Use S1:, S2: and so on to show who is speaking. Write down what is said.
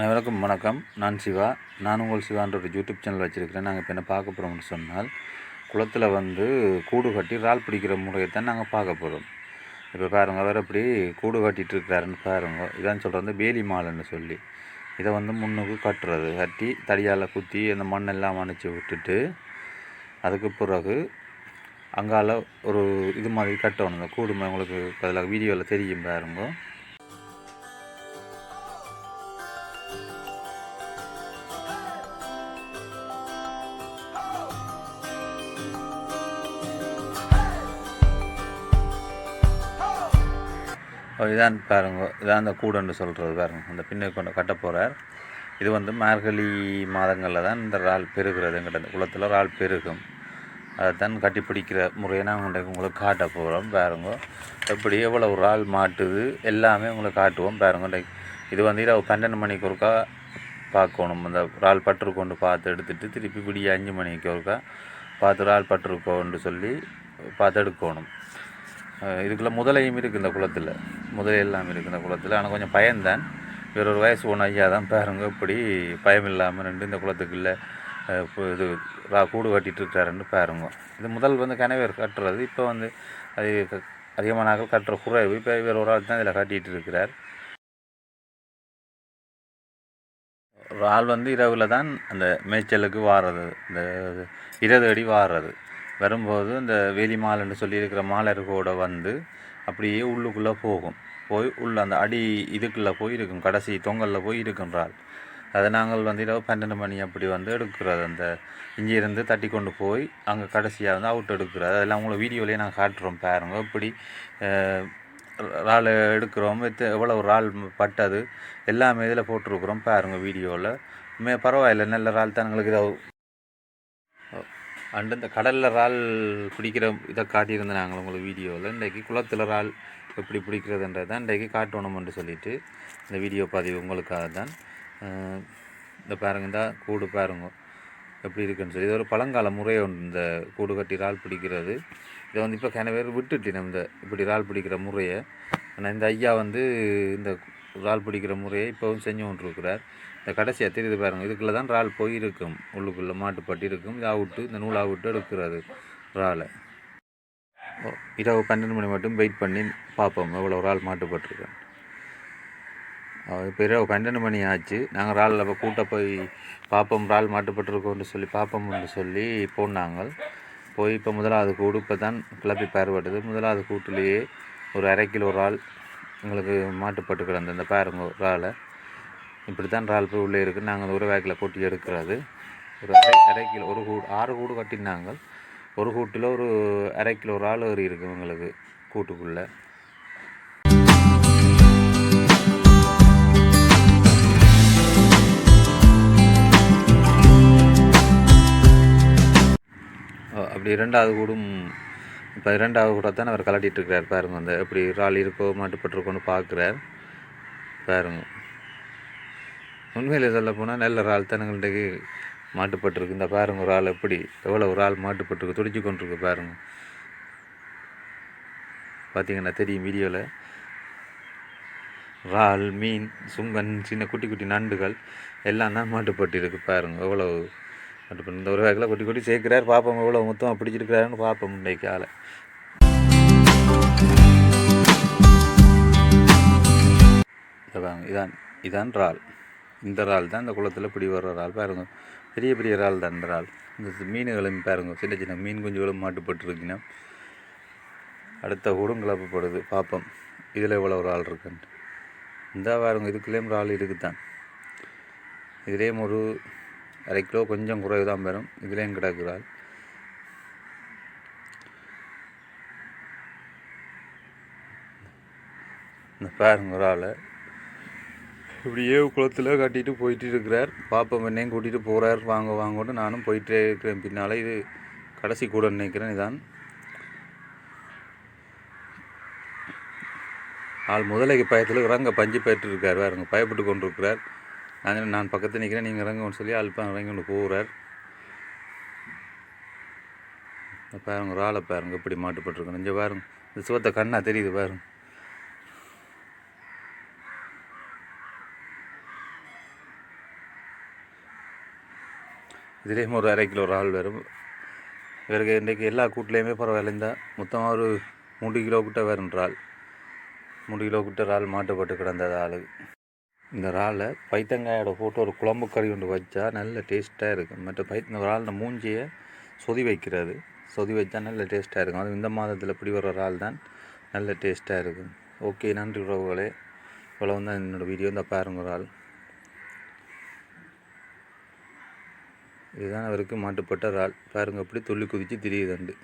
S1: அனைவருக்கும் வணக்கம். நான் சிவா. நான் உங்கள் சிவான்ற ஒரு யூடியூப் சேனல் வச்சுருக்கிறேன். நாங்கள் இப்போ என்ன பார்க்க போகிறோம்னு சொன்னால் குளத்தில் வந்து கூடு கட்டி இறால் பிடிக்கிற முறையை தான் நாங்கள் பார்க்க போகிறோம் இப்போ பாருங்கள் அவர் எப்படி கூடு கட்டிகிட்டு இருக்கிறாருன்னு பாருங்க. இதான் சொல்கிறது வேலி மாலைன்னு சொல்லி. இதை வந்து முன்னுக்கு கட்டுறது. கட்டி தடியால் குத்தி அந்த மண்ணெல்லாம் அணைச்சி விட்டுட்டு அதுக்கு பிறகு அங்கால ஒரு இது மாதிரி கட்டணும். இந்த கூடு உங்களுக்கு அதில் வீடியோவில் தெரியும் பாருங்க. இதான் பாருங்க. இதான் அந்த கூடன்னு சொல்கிறது பாருங்க. அந்த பின்னை கொண்டு கட்ட போகிறார் இது வந்து மார்கழி மாதங்களில் தான் இந்த இறால் பெருகிறது எங்கிட்ட இந்த குளத்தில் இறால் பெருகும். அதை தான் கட்டி பிடிக்கிற முறையை நாங்கள் உங்களுக்கு உங்களுக்கு காட்ட போகிறோம் பாருங்க. எப்படி எவ்வளோ இறால் மாட்டுது எல்லாமே உங்களுக்கு காட்டுவோம் பாருங்க. இது வந்து இரவு பன்னெண்டு மணிக்கு ஒருக்கா பார்க்கணும். அந்த இறால் பற்று கொண்டு பார்த்து எடுத்துகிட்டு திருப்பி விடிய அஞ்சு மணிக்கு ஒருக்கா பார்த்து இறால் பற்று கொண்டு சொல்லி பார்த்து எடுக்கணும். இதுக்குள்ளே முதலையும் இருக்குது இந்த குளத்தில். முதலை இருக்குது இந்த குளத்தில் ஆனால் கொஞ்சம் பயந்தேன். வேற ஒரு வயசு ஒன்று ஐயா தான் பாருங்க இப்படி பயம் இல்லாமல் ரெண்டு இந்த குளத்துக்குள்ளே இப்போ இது ரா கூடு கட்டிகிட்டு இருக்காருன்னு பாருங்க. இது முதல் வந்து கனவேர் கட்டுறது. இப்போ வந்து அது அதிகமான கட்டுற குறைவு. இப்போ வேற ஒரு ஆள் தான் இதில் கட்டிகிட்டு இருக்கிறார். ஒரு ஆள் வந்து இரவில் தான் அந்த மேய்ச்சலுக்கு வாடுறது இந்த இருபது அடி வாடுறது வரும்போது இந்த வேலி மாலைன்னு சொல்லியிருக்கிற மாலர் கூட வந்து அப்படியே உள்ளுக்குள்ளே போகும். போய் உள்ள அந்த அடி இதுக்குள்ளே போய் இருக்கும் கடைசி தொங்கலில் போய் இருக்கின்றாள் அதை நாங்கள் வந்து இரவு பன்னெண்டு மணி அப்படி வந்து எடுக்கிறது. அந்த இங்கேருந்து தட்டி கொண்டு போய் அங்கே கடைசியாக வந்து அவுட் எடுக்கிறது. அதெல்லாம் உங்களை வீடியோலேயே நாங்கள் காட்டுறோம் பாருங்க. இப்படி அஹ், இறால் எடுக்கிறோம். வித்து எவ்வளோ இறால் பட்டது. எல்லாமே இதில் போட்டிருக்கிறோம் பாருங்கள் வீடியோவில் மே பரவாயில்ல. நல்ல இறால் தான் எங்களுக்கு இதை அண்டு இந்த கடலில் இறால் பிடிக்கிற இதை காட்டியிருந்தேன் நாங்கள் உங்களுக்கு வீடியோவில். இன்றைக்கி குளத்தில் இறால் எப்படி பிடிக்கிறதுன்றது தான் இன்றைக்கி காட்டணும்னு சொல்லிட்டு இந்த வீடியோ பதிவு உங்களுக்காக தான். இந்த பாருங்க இந்த கூடு பாருங்க எப்படி இருக்குன்னு சொல்லி. இது ஒரு பழங்கால முறை ஒன்று இந்த கூடு கட்டி இறால் பிடிக்கிறது. இதை வந்து இப்போ கன பேர் விட்டுட்டு நம்ம இந்த இப்படி இறால் பிடிக்கிற முறையை. ஆனால் இந்த ஐயா வந்து இந்த இறால் பிடிக்கிற முறையை இப்போவும் செஞ்சு கொண்டிருக்கிறார். இந்த கடைசியாக தெரியுது பாருங்கள் இதுக்குள்ளே தான் இறால் போய் இருக்கும் உள்ளுக்குள்ளே மாட்டுப்பட்டி இருக்கும். இதை அவுட்டு இந்த நூலாக விட்டு எடுக்கிறது இறாலை. ஓ, இரவு பன்னெண்டு மணி மட்டும் வெயிட் பண்ணி பார்ப்போம். எவ்வளோ இறால் மாட்டுப்பட்டிருக்கேன் இப்போ இரவு பன்னெண்டு மணி ஆச்சு. நாங்கள் இறால் அப்போ கூட்ட போய் பார்ப்போம். இறால் மாட்டுப்பட்டிருக்கோம்னு சொல்லி பார்ப்போம்னு சொல்லி போனாங்க. போய் இப்போ முதலாவது கூடு இப்போ தான் கிளப்பி பயிர்பட்டது முதலாவது கூட்டுலேயே ஒரு அரை கிலோ இறால் எங்களுக்கு மாட்டுப்பட்டு கிடந்த இந்த பாருங்க இறாலை. இப்படி தான் இறால் போய் உள்ளே இருக்குது நாங்கள் ஒரு வேக்கில் கொட்டி எடுக்கிறது. ஒரு அரை அரை கிலோ ஒரு கூடு ஆறு கூடு கட்டினாங்க. ஒரு கூட்டில் ஒரு அரை கிலோ இறால் ஏறி இருக்குது எங்களுக்கு கூட்டுக்குள்ளே. அப்படி இரண்டாவது கூடும் இப்போ இரண்டாவது கூட தான் அவர் கலட்டிகிட்டு இருக்கிறார் பாருங்க. அந்த எப்படி இறால் இருக்கோ மாட்டுப்பட்டிருக்கோன்னு பார்க்குறார். பாருங்க. உண்மையில் சொல்ல போனால் நல்ல இறால் தான் எங்கள்கிட்ட மாட்டுப்பட்டிருக்கு. இந்த பாருங்க ஒரு ஆள் எப்படி எவ்வளோ ஒரு ஆள் மாட்டுப்பட்டுருக்கு துடிச்சு கொண்டிருக்கு பாருங்க. பார்த்தீங்கன்னா தெரியும் வீடியோவில் இறால் மீன் சுங்கன் சின்ன குட்டி குட்டி நண்டுகள் எல்லாம் தான் மாட்டுப்பட்டு இருக்கு பாருங்க. எவ்வளோ மாட்டுப்பட்டு இந்த ஒரு வகையில் குட்டி குட்டி சேர்க்கிறார். பார்ப்போம் எவ்வளோ மொத்தமாக பிடிச்சிருக்கிறாருன்னு பார்ப்போம் இன்றைக்கு ஆளை. இதை இதான் இதான் இறால். இந்த இறால் தான் இந்த குளத்தில் பிடி வர்ற இறால் பாருங்க. பெரிய பெரிய இறால் தான் இந்த இறால். இந்த மீன்களும் பாருங்க. சின்ன சின்ன மீன் குஞ்சுகளும் மாட்டுப்பட்டுருக்குன்னா அடுத்த கூடும் கிளப்பப்படுது பார்ப்போம் இதில் எவ்வளோ ஒரு ஆள் இருக்குன்ட்டு. இந்த பாருங்க இதுக்குள்ளேயும் ஒரு ஆள் இருக்குது தான் இதுலேயும் ஒரு அரை கிலோ கொஞ்சம் குறைவு தான் பெறும் இதுலேயும் கிடக்குறாள் இந்த பாருங்க ஒரு ஆளை இப்படியே குளத்தில் கட்டிட்டு போயிட்டு இருக்கிறார் பாப்பா என்னையும் கூட்டிகிட்டு போகிறார் வாங்க வாங்கன்னு நானும் போயிட்டே இருக்கிறேன். பின்னால் இது கடைசி கூட நினைக்கிறேன் இதான். ஆள் முதலைக்கு பயத்தில் இறங்க பஞ்சு போயிட்டு இருக்கார் பாருங்க பயப்பட்டு கொண்டு இருக்கிறார் நான் நான் பக்கத்தில் நிற்கிறேன் நீங்கள் இறங்குன்னு சொல்லி அல்பம் இறங்கி கொண்டு போகிறார் பாருங்க ஒரு ஆளை பாருங்க இப்படி மாட்டுப்பட்டிருக்கணும் இங்கே பாருங்க இந்த சிவத்தை கண்ணா தெரியுது பாருங்க. இதுலேயும் ஒரு அரை கிலோ இறால் வரும். இவருக்கு இன்றைக்கு எல்லா கூட்டிலையுமே பரவாயில்ல. இருந்தால் மொத்தமாக ஒரு மூன்று கிலோ கிட்ட வரும் இறால். மூன்று கிலோ கிட்ட இறால் மாட்டுப்பட்டு கிடந்தது ஆளு. இந்த இறாலை பைத்தங்காயோட போட்டு ஒரு குழம்பு கறி கொண்டு வச்சா நல்ல டேஸ்ட்டாக இருக்கும். மற்ற பை இந்த இறாலில் மூஞ்சியை சொதி வைக்கிறது. சொதி வச்சா நல்ல டேஸ்ட்டாக இருக்கும். அது இந்த மாதத்தில் இப்படி வர இறால் தான் நல்ல டேஸ்ட்டாக இருக்கும். ஓகே நன்றி உறவுகளே. இவ்வளோ தான் என்னோடய வீடியோ. இந்த பாருங்க ஆள் இதுதான் அவருக்கு மாட்டுப்பட்ட இறால் பாருங்கள் அப்படி துள்ளி குதித்து திரியுதண்டு